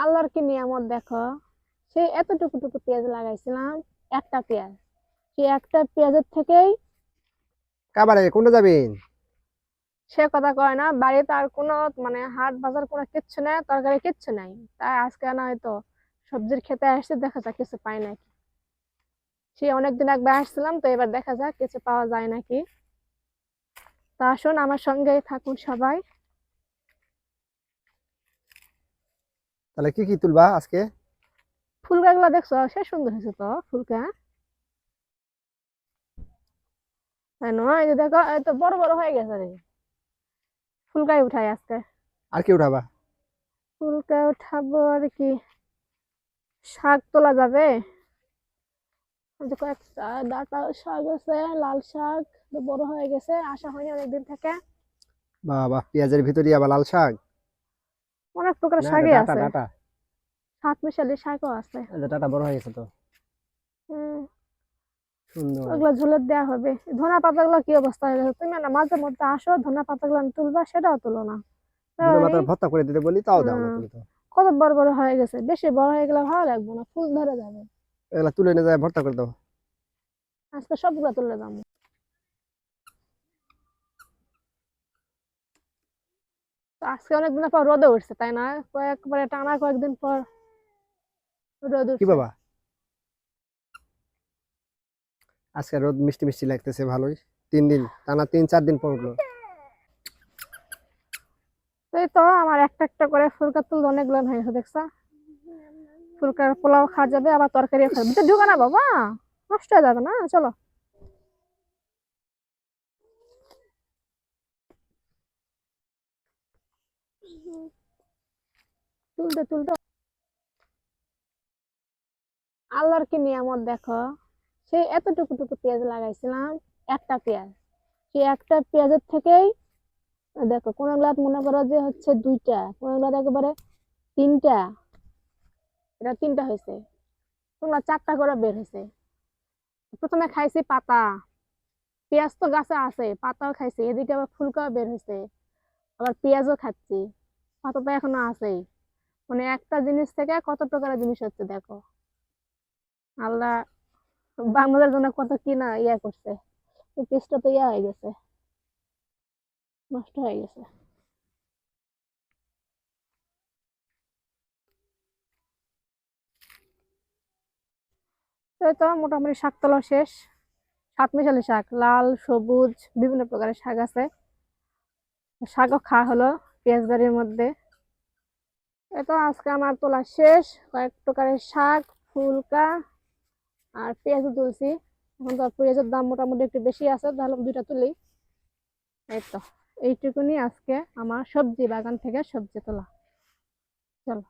আল্লাহর কি নিয়ামত দেখো? সেই এতটুকু টুকু পেঁয়াজ লাগাইছিলাম একটা পেঁয়াজ। সেই একটা পেঁয়াজের থেকেই কাবারে কোনটা যাবেন? সে কথা কয় না বাড়িতে আর কোনো মানে হাট বাজার কোনো কিচ্ছু নেই তরকারি কিচ্ছু নাই। তাই আজকে না হয়তো সবজির খেতে আসছে দেখা যাক কিছু পাই নাকি। সে অনেকদিন একবার আসছিলাম তো এবার দেখা যাক কিছু পাওয়া যায় নাকি। তা আসুন আমার সঙ্গেই থাকুন সবাই। তাহলে কি কি তুলবা আজকে? ফুলগাগুলো দেখছ? সে সুন্দর হয়েছে তো ফুলকা তাই নয় যে দেখো এই তো বড় বড় হয়ে গেছে রে। ফুলকাই উঠাই আজকে। আর কি উঠাবা? ফুলকা উঠাবো আর কি শাক তোলা যাবে। কয়েকটা ডাটা শাক আছে লাল শাক তো বড় হয়ে গেছে আসা হয়নি অনেকদিন থেকে। বাবা পেঁয়াজের ভিতরে আবার লাল শাক? প্রকার শাকই আছে। ডাটা। সাত মিশালি শাকও আছে। ডাটা বড় হয়ে গেছে তো। সুন্দর। ওগুলো ঝোলের দেওয়া হবে। ধনা পাতাগুলো কি অবস্থা হয়ে গেছে? তুমি না মাঝে মধ্যে আসো ধনা পাতাগুলো তুলবা সেটাও তুলো না। ভর্তা করে দিতে বলি তাও দাও না তুমি তো। কত বড় বড় হয়ে গেছে? বেশি বড় হয়ে গেলে ভালো লাগবে না ফুল ধরে যাবে। এগুলা তুলে নিয়ে যায় ভর্তা করে দাও। আজকে সবগুলো তুলে দাম আজকে অনেকদিন পর রোদে উঠছে তাই না? কয়েকবারে টানা কয়েকদিন পর রোদ কি বাবা? আজকে রোদ মিষ্টি মিষ্টি লাগতেছে ভালোই। তিন দিন টানা তিন চার দিন পর উঠল। এই তো আমার একটা একটা করে ফুলকা তুলতে অনেকগুলো হয়ে গেছে দেখছা? ফুলকার পোলাও খাওয়া যাবে আবার তরকারিও ভিতরে ঢুকা না বাবা নষ্ট হয়ে যাবে না চলো। তুলতে তুলতে। আল্লাহর কি নিয়ামত দেখো? সেই এতটুকু টুকু পেঁয়াজ লাগাইছিলাম, একটা পেঁয়াজ। সেই একটা পেঁয়াজের থেকেই, দেখো, কোনো গ্লাস মনে করো যে হচ্ছে দুইটা, কোনো গ্লাস একেবারে তিনটা। এটা তিনটা হয়েছে। কোনো চারটা করে বের হয়েছে। প্রথমে খাইছি পাতা। পেঁয়াজ তো গাছে আছে, পাতাও খাইছি, এদিকে আবার ফুলকাও বের হয়েছে। আবার পেঁয়াজও খাচ্ছি। পাতা এখনও আছেই। মানে একটা জিনিস থেকে কত প্রকারের জিনিস হচ্ছে দেখো। আল্লাহ বাংলাদেশের জন্য কত কি না ইয়া করছে। পেস্টটা তো ইয়া হয়ে গেছে। নষ্ট হয়ে গেছে। তো মোটামুটি শাক তোলা শেষ। সাত মিশালি শাক, লাল, সবুজ, বিভিন্ন প্রকারের শাক আছে। শাকও খাওয়া হলো। পেঁয়াজ বাড়ির মধ্যে। এতো আজকে আমার তোলা শেষ। কয়েক প্রকারের শাক, ফুলকা আর পেঁয়াজ তুলছি। এখন তো পেঁয়াজের দাম মোটামুটি একটু বেশি আছে, তাহলে দুইটা তুলি। এই তো, এইটুকুনি আজকে আমার সবজি বাগান থেকে সবজি তোলা। চলো।